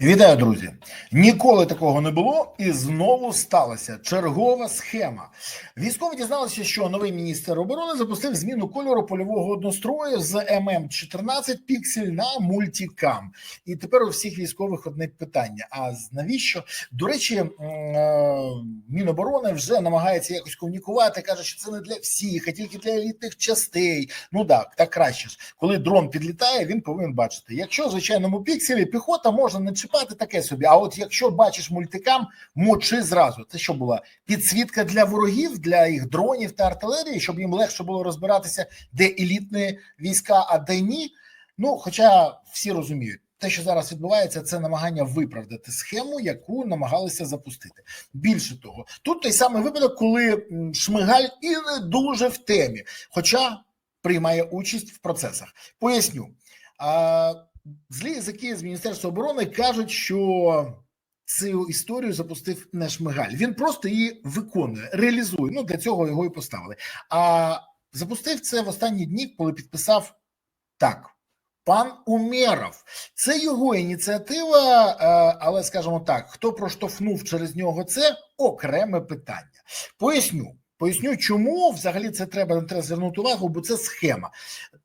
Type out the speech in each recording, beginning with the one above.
Вітаю, друзі! Ніколи такого не було, і знову сталася чергова схема. Військові дізналися, що новий міністр оборони запустив зміну кольору польового однострою з ММ 14 піксель на мультикам. І тепер у всіх військових одне питання: а навіщо? До речі, е, Міноборони вже намагається якось комунікувати, каже, що це не для всіх, а тільки для елітних частей. Ну так, так краще ж. Коли дрон підлітає, він повинен бачити. Якщо в звичайному пікселі піхота можна не чіпати таке собі. А от якщо бачиш мультикам, мочи зразу. Це що була підсвітка для ворогів, для їх дронів та артилерії, щоб їм легше було розбиратися, де елітні війська, а де ні. Ну, хоча всі розуміють. Те, що зараз відбувається, це намагання виправдати схему, яку намагалися запустити. Більше того, тут той самий випадок, коли Шмигаль і не дуже в темі, хоча приймає участь в процесах. Поясню. Злі язики з Міністерства оборони кажуть, що цю історію запустив не Шмигаль. Він просто її виконує, реалізує. Ну для цього його і поставили. А запустив це в останні дні, коли підписав так. Пан Умєров. Це його ініціатива, е, але скажімо так, хто проштовхнув через нього це окреме питання. Поясню. Поясню, чому взагалі це треба не треба звернути увагу, бо це схема.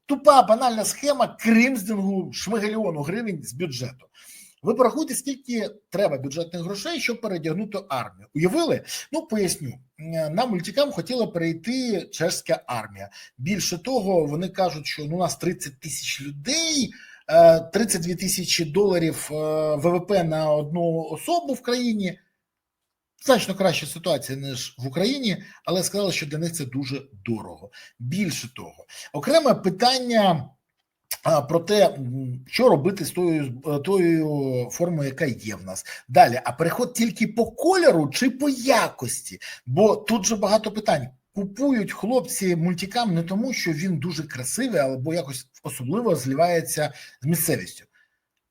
Тупа банальна схема кримздингу шмигеліону гривень з бюджету. Ви порахуйте, скільки треба бюджетних грошей, щоб передягнути армію. Уявили? Ну поясню. Е, На мультикам хотіла перейти чешська армія. Більше того, вони кажуть, що ну, у нас 30 тисяч людей, е, 32 тисячі доларів е, ВВП на одну особу в країні. Значно краща ситуація ніж в Україні, але сказали, що для них це дуже дорого. Більше того, окреме питання про те, що робити з тою, е, тою формою, яка є в нас. Далі, а переход тільки по кольору чи по якості? Бо тут же багато питань. Купують хлопці мультикам не тому, що він дуже красивий, або якось особливо зливається з місцевістю.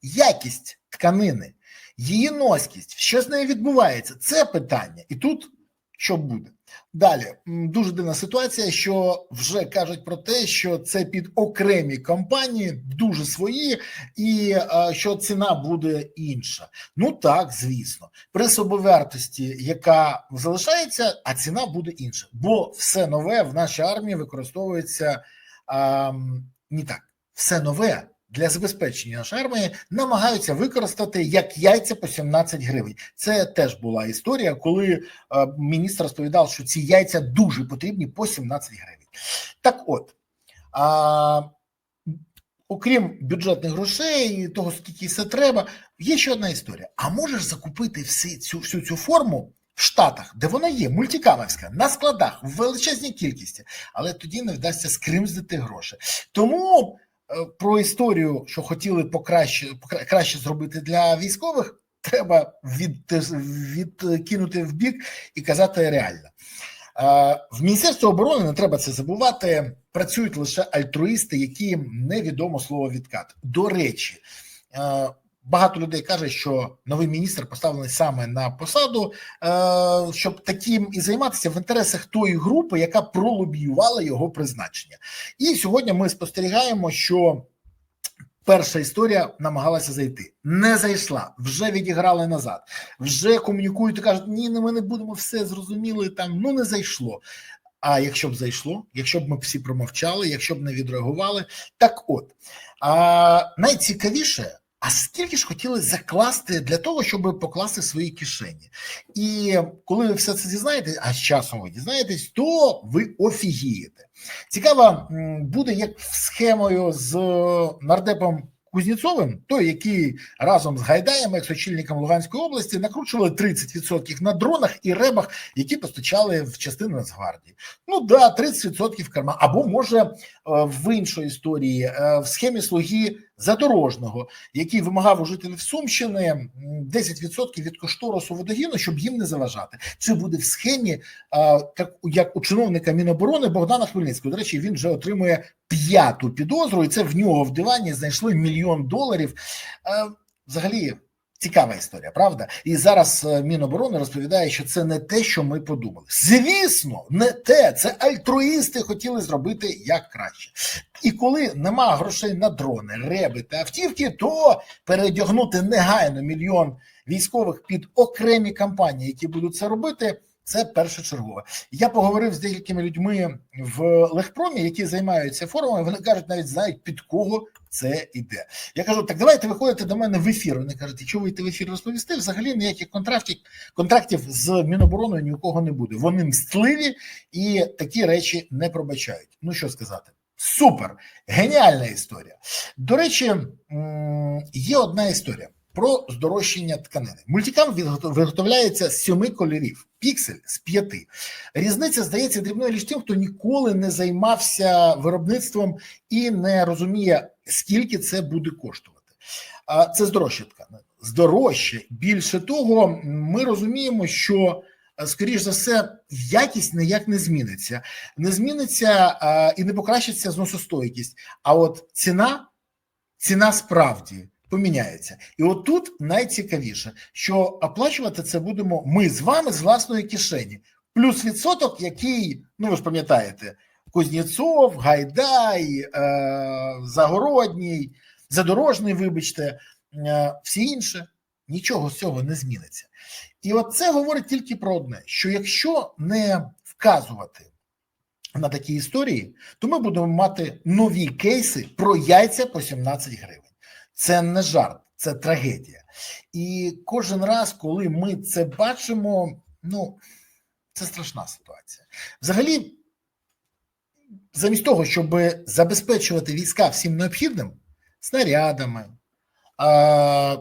Якість тканини, її носькість, що з нею відбувається, це питання. І тут що буде? Далі дуже дивна ситуація, що вже кажуть про те, що це під окремі компанії, дуже свої, і що ціна буде інша. Ну так, звісно, при собовартості, яка залишається, а ціна буде інша, бо все нове в нашій армії використовується а, не так. Все нове для забезпечення нашої армії намагаються використати як яйця по 17 гривень. Це теж була історія, коли е, міністр розповідав, що ці яйця дуже потрібні по 17 гривень. Так от. А, Окрім бюджетних грошей і того, скільки це треба, є ще одна історія. А можеш закупити всі цю всю цю форму в Штатах, де вона є, мультикамерська, на складах, в величезній кількості, але тоді не вдасться скримздити гроші. Тому про історію, що хотіли покраще краще зробити для військових, треба від, відкинути в бік і казати реально. Е, В Міністерстві оборони не треба це забувати. Працюють лише альтруїсти, які невідомо слово відкат. До речі, е, багато людей каже, що новий міністр поставлений саме на посаду, е, щоб таким і займатися в інтересах тої групи, яка пролобіювала його призначення. І сьогодні ми спостерігаємо, що перша історія намагалася зайти, не зайшла, вже відіграли назад, вже комунікують і кажуть: ні, ну, ми не будемо все зрозуміли. Там ну не зайшло. А якщо б зайшло, якщо б ми всі промовчали, якщо б не відреагували, так от а, найцікавіше. А скільки ж хотіли закласти для того, щоб покласти свої кишені? І коли ви все це дізнаєтесь, а з часом ви дізнаєтесь, то ви офігієте. Цікаво буде як схемою з нардепом Кузнєцовим, той, який разом з Гайдаєм, екс-очільником Луганської області, накручували 30% на дронах і ребах, які постачали в частину Нацгвардії. Ну да, 30% в карман. Або може е, в іншій історії е, в схемі слуги задорожного, який вимагав у жителів Сумщини м, 10% від кошторису водогіну, щоб їм не заважати. Це буде в схемі, е, як, як у чиновника Міноборони Богдана Хмельницького. До речі, він вже отримує п'яту підозру, і це в нього в дивані знайшли мільйон доларів. Е, Взагалі, Цікава історія, правда? І зараз е, Міноборони розповідає, що це не те, що ми подумали. Звісно, не те. Це альтруїсти хотіли зробити як краще. І коли нема грошей на дрони, реби та автівки, то передягнути негайно мільйон військових під окремі кампанії, які будуть це робити. Це першочергове. Я поговорив з деякими людьми в Легпромі, які займаються форумами. Вони кажуть, навіть знають під кого це йде. Я кажу, так давайте виходите до мене в ефір. Вони кажуть, якщо вийти в ефір розповісти, взагалі ніяких контрактів контрактів з Мінобороною ні у кого не буде. Вони мстливі і такі речі не пробачають. Ну що сказати, супер, геніальна історія. До речі, є одна історія. Про здорожчання тканини. Мультикам виготовляється з сьоми кольорів, піксель з п'яти. Різниця здається дрібною лише тим, хто ніколи не займався виробництвом і не розуміє, скільки це буде коштувати. Це здорожча тканина. Здорожче. Більше того, ми розуміємо, що. Скоріш за все, якість ніяк не зміниться, не зміниться а, і не покращиться зносостойкість. А от ціна, ціна справді поміняється. І от тут найцікавіше, що оплачувати це будемо ми з вами з власної кишені, плюс відсоток, який, ну ви ж пам'ятаєте, Кузнєцов, Гайдай, е, Загородній, Задорожний, вибачте, е, всі інше. Нічого з цього не зміниться. І от це говорить тільки про одне: що якщо не вказувати на такі історії, то ми будемо мати нові кейси про яйця по 17 гривень. Це не жарт, це трагедія. І кожен раз, коли ми це бачимо, ну це страшна ситуація. Взагалі, замість того, щоб забезпечувати війська всім необхідним снарядами,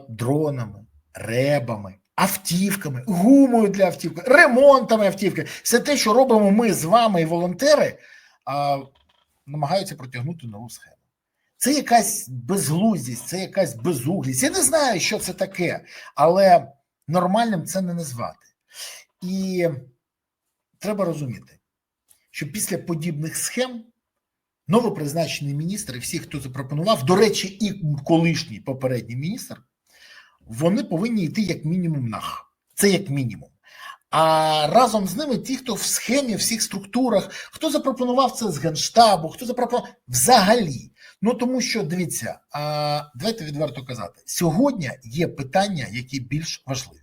дронами, ребами, автівками, гумою для автівки, ремонтами автівки, все те, що робимо ми з вами і волонтери, намагаються протягнути нову схему. Це якась безглуздість, це якась безуглість. Я не знаю, що це таке, але нормальним це не назвати. І треба розуміти, що після подібних схем новопризначений міністр і всі, хто запропонував, до речі, і колишній попередній міністр, вони повинні йти як мінімум нах. Це як мінімум. А разом з ними ті, хто в схемі, в всіх структурах, хто запропонував це з генштабу, хто запропонував взагалі. Ну тому що дивіться, а, давайте відверто казати, сьогодні є питання, які більш важливі.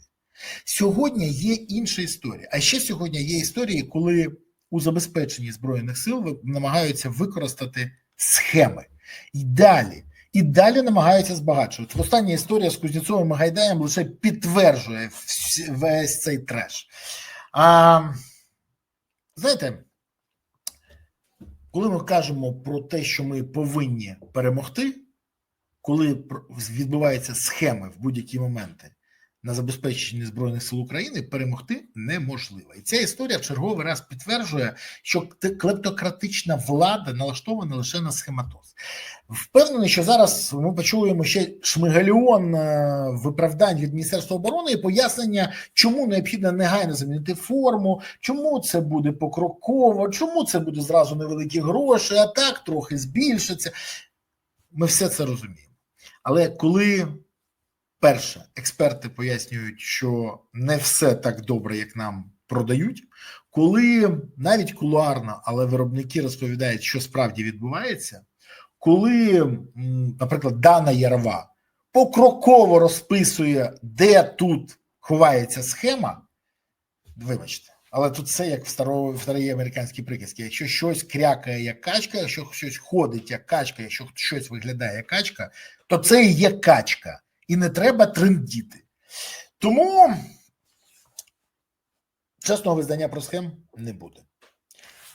Сьогодні є інша історія. А ще сьогодні є історії, коли у забезпеченні збройних сил намагаються використати схеми і далі. І далі намагаються збагачувати. Остання історія з Кузнєцовим і Гайдаєм лише підтверджує весь цей треш. А, Знаєте, коли ми кажемо про те, що ми повинні перемогти, коли відбуваються схеми в будь-які моменти на забезпеченні збройних сил України, перемогти неможливо, і ця історія в черговий раз підтверджує, що клептократична влада налаштована лише на схематоз. Впевнений, що зараз ми почуємо ще шмигаліон е, виправдань від Міністерства оборони і пояснення, чому необхідно негайно замінити форму, чому це буде покроково, чому це буде зразу невеликі гроші, а так трохи збільшиться. Ми все це розуміємо. Але коли перше експерти пояснюють, що не все так добре, як нам продають, коли навіть кулуарно, але виробники розповідають, що справді відбувається коли, наприклад, Дана Ярова покроково розписує, де тут ховається схема, вибачте, але тут все як в старої, в старій американській приказці. Якщо щось крякає як качка, якщо щось ходить як качка, якщо щось виглядає як качка, то це і є качка, і не треба трендіти. Тому чесного визнання про схем не буде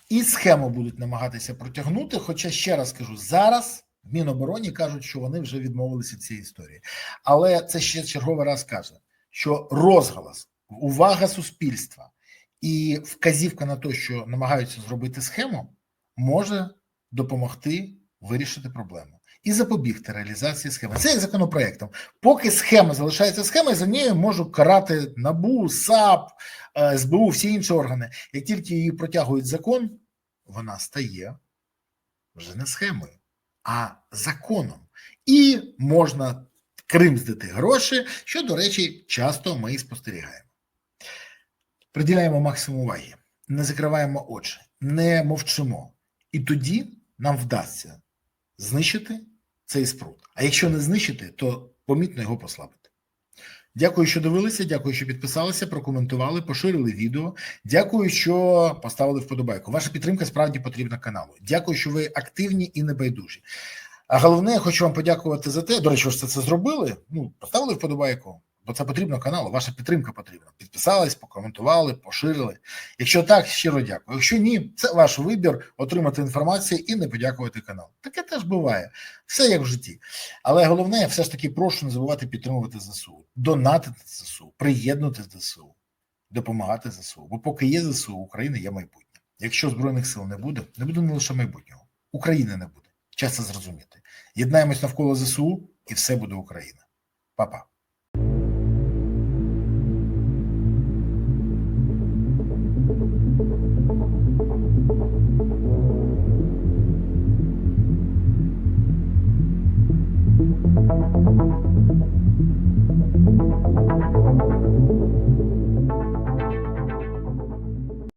і схему будуть намагатися протягнути. Хоча ще раз кажу, зараз в Мінобороні кажуть, що вони вже відмовилися від цієї історії, але це ще черговий раз каже, що розголос, увага суспільства і вказівка на те, що намагаються зробити схему, може допомогти вирішити проблему. І запобігти реалізації схеми. Це як законопроектом. Поки схема залишається схемою, за нею можуть карати НАБУ, САП, е, СБУ, всі інші органи. Як тільки її протягують закон, вона стає вже не схемою, а законом. І можна кримздити гроші, що, до речі, часто ми і спостерігаємо. Приділяємо максимум уваги, не закриваємо очі, не мовчимо. І тоді нам вдасться знищити цей спрут. А якщо не знищити, то помітно його послабити. Дякую, що дивилися. Дякую, що підписалися, прокоментували, поширили відео. Дякую, що поставили вподобайку. Ваша підтримка справді потрібна каналу. Дякую, що ви активні і небайдужі. А головне, я хочу вам подякувати за те. До речі, що це зробили. Ну, поставили вподобайку, бо це потрібно каналу. Ваша підтримка потрібна. Підписались, покоментували, поширили. Якщо так, щиро дякую. Якщо ні, це ваш вибір отримати інформацію і не подякувати каналу. Таке теж буває. Все як в житті. Але головне, я все ж таки прошу не забувати підтримувати ЗСУ, донатити ЗСУ, приєднувати ЗСУ, допомагати ЗСУ. Бо поки є ЗСУ, України є майбутнє. Якщо збройних сил не буде, не буде не лише майбутнього, України не буде. Час це зрозуміти. Єднаємось навколо ЗСУ, і все буде Україна. Па-па.